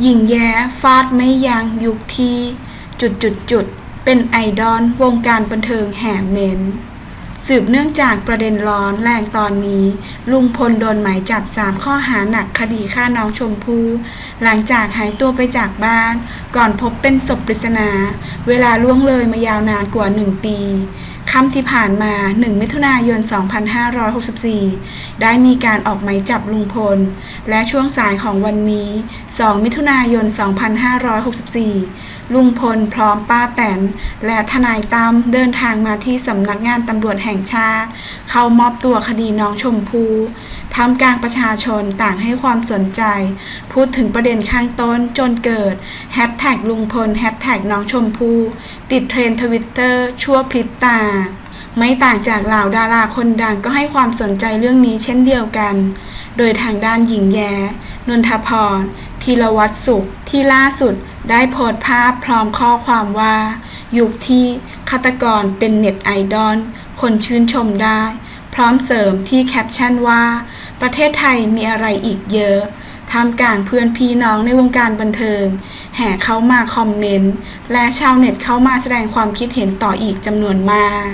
หญิงแย้ฟาดไม่ยั้งยุคที่จุดจุดจุดๆเป็นไอดอลวงการบันเทิงแห่เมนสืบเนื่องจากประเด็นร้อนแรงตอนนี้ ลุงพลโดนหมายจับ 3 ข้อหาหนักคดีฆ่าน้องชมพู่หลังจากหายตัวไปจากบ้าน ก่อนพบเป็นศพปริศนา เวลาล่วงเลยมายาวนานกว่า 1 ปี ค่ำที่ผ่านมา 1 มิถุนายน 2564 ได้มีการออกหมายจับลุงพล และช่วงสายของวันนี้ 2 มิถุนายน 2564 ลุงพลพร้อมป้าแตน และทนายตั้มเดินทางมาที่สำนักงานตำรวจแห่งชาติ เข้ามอบตัวคดีน้องชมพู ทำกลางประชาชนต่างให้ความสนใจ พูดถึงประเด็นข้างต้นจนเกิดแฮชแท็กลุงพลแฮชแท็กน้องชมพู่ติดเทรนทวิตเตอร์ชั่วพริบตา ไม่ต่างจากเหล่าดาราคนดังก็ให้ความสนใจเรื่องนี้เช่นเดียวกัน โดยทางด้านหญิงแย้นนทพรธีรวัตรสุขที่ล่าสุดได้โพสต์ภาพพร้อมข้อความว่า ยุคที่ฆาตกรเป็นเน็ตไอดอลคนชื่นชมได้ พร้อมเสริมที่แคปชั่นว่า ประเทศไทยมีอะไรอีกเยอะท่ามกลางเพื่อนพี่น้องในวงการบันเทิง แห่เข้ามาคอมเมนต์ และชาวเน็ตเข้ามาแสดงความคิดเห็นต่ออีกจำนวนมาก